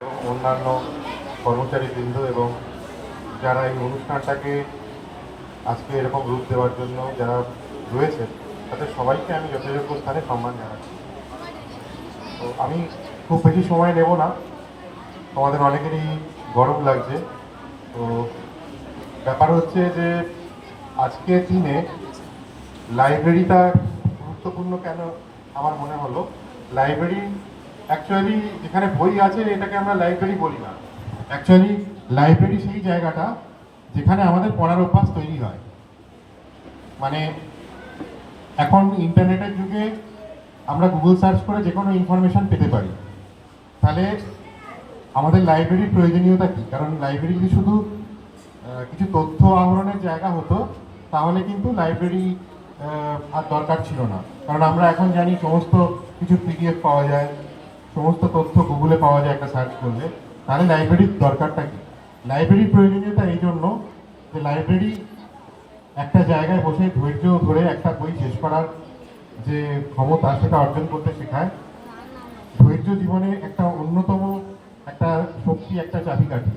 অন্যান্য কর্মচারীবৃন্দ এবং যারা এই অনুষ্ঠানটাকে আজকে এরকম রূপ দেওয়ার জন্য যারা রয়েছে তাদের সবাইকে আমি যথাযোগ্য স্থানে সম্মান জানাচ্ছি। তো আমি খুব বেশি সময় নেব না। তোমাদের অনেকেরই গরম লাগছে। তো ব্যাপার হচ্ছে যে আজকের দিনে লাইব্রেরিটা গুরুত্বপূর্ণ কেন আমার মনে হলো? লাইব্রেরি অ্যাকচুয়ালি যেখানে বই আছে, এটাকে আমরা লাইব্রেরি বলি না। অ্যাকচুয়ালি লাইব্রেরি সেই জায়গাটা যেখানে আমাদের পড়ার অভ্যাস তৈরি হয়। মানে এখন ইন্টারনেটের যুগে আমরা গুগল সার্চ করে যে কোনো ইনফরমেশন পেতে পারি। তাহলে আমাদের লাইব্রেরির প্রয়োজনীয়তা কী? কারণ লাইব্রেরি যদি শুধু কিছু তথ্য আহরণের জায়গা হতো, তাহলে কিন্তু লাইব্রেরি আর দরকার ছিল না। কারণ আমরা এখন জানি সমস্ত কিছু পিডিএফ পাওয়া যায়। সমস্ত তথ্য গুগলে পাওয়া যায় একটা সার্চ করলে, তাহলে লাইব্রেরির দরকারটা কি? লাইব্রেরির প্রয়োজনীয়তা এই জন্য যে লাইব্রেরি একটা জায়গায় বসে ধৈর্য ধরে একটা বই শেষ করার যে ক্ষমতা সেটা অর্জন করতে শেখায়। ধৈর্য জীবনে একটা অন্যতম একটা শক্তি, একটা চাবিকাঠি।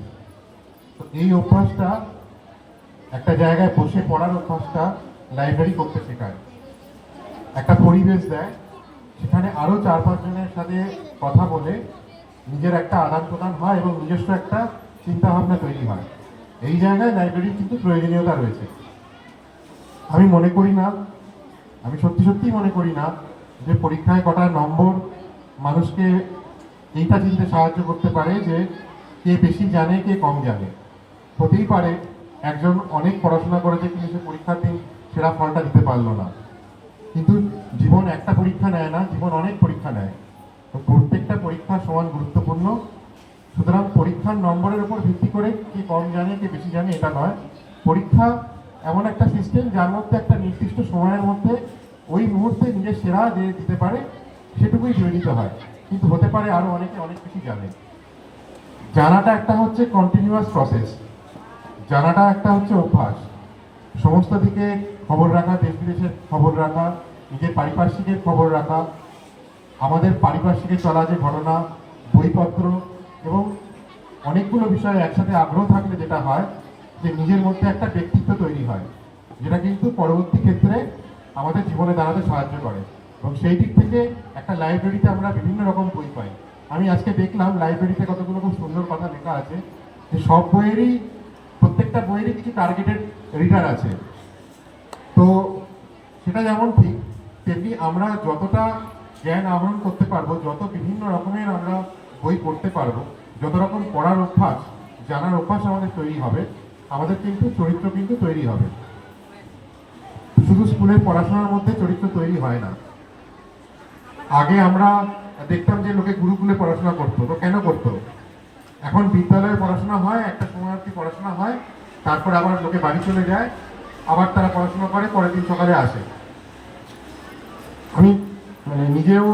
তো এই অভ্যাসটা, একটা জায়গায় বসে পড়ার অভ্যাসটা লাইব্রেরি করতে শেখায়। একটা পরিবেশ দেয়। সেখানে আরও চার পাঁচজনের সাথে কথা বলে নিজের একটা আদান প্রদান হয় এবং নিজস্ব একটা চিন্তা ভাবনা তৈরি হয়। এই জায়গায় লাইব্রেরির কিন্তু প্রয়োজনীয়তা রয়েছে। আমি মনে করি না, আমি সত্যি সত্যিই মনে করি না যে পরীক্ষায় কটা নম্বর মানুষকে এইটা চিনতে সাহায্য করতে পারে যে কে বেশি জানে, কে কম জানে। হতেই পারে একজন অনেক পড়াশোনা করেছে কিন্তু সে পরীক্ষার দিন সেরা ফলটা দিতে পারল না। কিন্তু জীবন একটা পরীক্ষা নেয় না, জীবন অনেক পরীক্ষা নেয়। তো প্রত্যেকটা পরীক্ষা সমান গুরুত্বপূর্ণ। সুতরাং পরীক্ষার নম্বরের উপর ভিত্তি করে কে কম জানে, কে বেশি জানে, এটা নয়। পরীক্ষা এমন একটা সিস্টেম যার মধ্যে একটা নির্দিষ্ট সময়ের মধ্যে ওই মুহূর্তে নিজের সেরা যে দিতে পারে, সেটুকুই জড়িত হয়। কিন্তু হতে পারে আরও অনেকে অনেক বেশি জানে। জানাটা একটা হচ্ছে কন্টিনিউয়াস প্রসেস জানাটা একটা হচ্ছে অভ্যাস। সমস্ত দিকে খবর রাখা, দেশ বিদেশের খবর রাখা নিজের পারিপার্শ্বিকের খবর রাখা, আমাদের পারিপার্শ্বিকে চলা যে ঘটনা, বইপত্র এবং অনেকগুলো বিষয়ে একসাথে আগ্রহ থাকলে যেটা হয় যে নিজের মধ্যে একটা ব্যক্তিত্ব তৈরি হয়, যেটা কিন্তু পরবর্তী ক্ষেত্রে আমাদের জীবনে দাঁড়াতে সাহায্য করে। এবং সেই দিক থেকে একটা লাইব্রেরিতে আমরা বিভিন্ন রকম বই পাই। আমি আজকে দেখলাম লাইব্রেরিতে কতগুলো খুব সুন্দর কথা লেখা আছে, যে সব বইয়েরই, প্রত্যেকটা বইয়েরই কিছু টার্গেটেড রিডার আছে। তো সেটা যেমন ঠিক তেমনি আমরা যতটা জ্ঞান আহরণ করতে পারব, যত বিভিন্ন রকমের আমরা বই পড়তে পারব, যত রকম পড়ার অভ্যাস, জানার অভ্যাস আমাদের তৈরি হবে, আমাদের কিন্তু চরিত্র কিন্তু তৈরি হবে। শুধু স্কুলের পড়াশোনার মধ্যে চরিত্র তৈরি হয় না। আগে আমরা দেখতাম যে লোকে গুরুকুলে পড়াশোনা করতো, তো কেন করতো? এখন বিদ্যালয়ে পড়াশোনা হয়, একটা সময় পড়াশোনা হয়, তারপর আবার লোকে বাড়ি চলে যায়, আবার তারা পড়াশোনা করে, পরের দিন সকালে আসে। আমি মানে নিজেও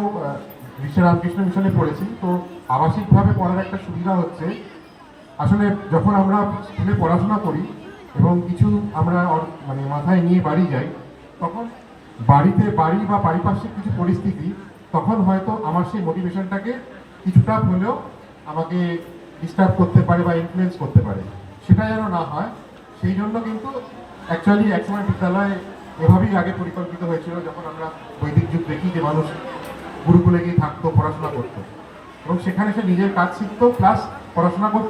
বিশ্ব রামকৃষ্ণ মিশনে পড়েছি, তো আবাসিকভাবে পড়ার একটা সুবিধা হচ্ছে, আসলে যখন আমরা স্কুলে পড়াশোনা করি এবং কিছু আমরা মানে মাথায় নিয়ে বাড়ি যাই, তখন বাড়িতে, বাড়ি বা পারিপার্শ্বিক কিছু পরিস্থিতি, তখন হয়তো আমার সেই মোটিভেশনটাকে কিছুটা হলেও আমাকে ডিস্টার্ব করতে পারে বা ইনফ্লুয়েন্স করতে পারে। সেটা যেন না হয়, সেই জন্য কিন্তু অ্যাকচুয়ালি একসময় বিদ্যালয় এভাবেই আগে পরিকল্পিত হয়েছিল যখন আমরা বৈদিক যুগ দেখি যে মানুষ গুরুকুলে গিয়ে থাকতো, পড়াশোনা করতো। এবং সেখানে সে নিজের কাজ শিখতো প্লাস পড়াশোনা করতো।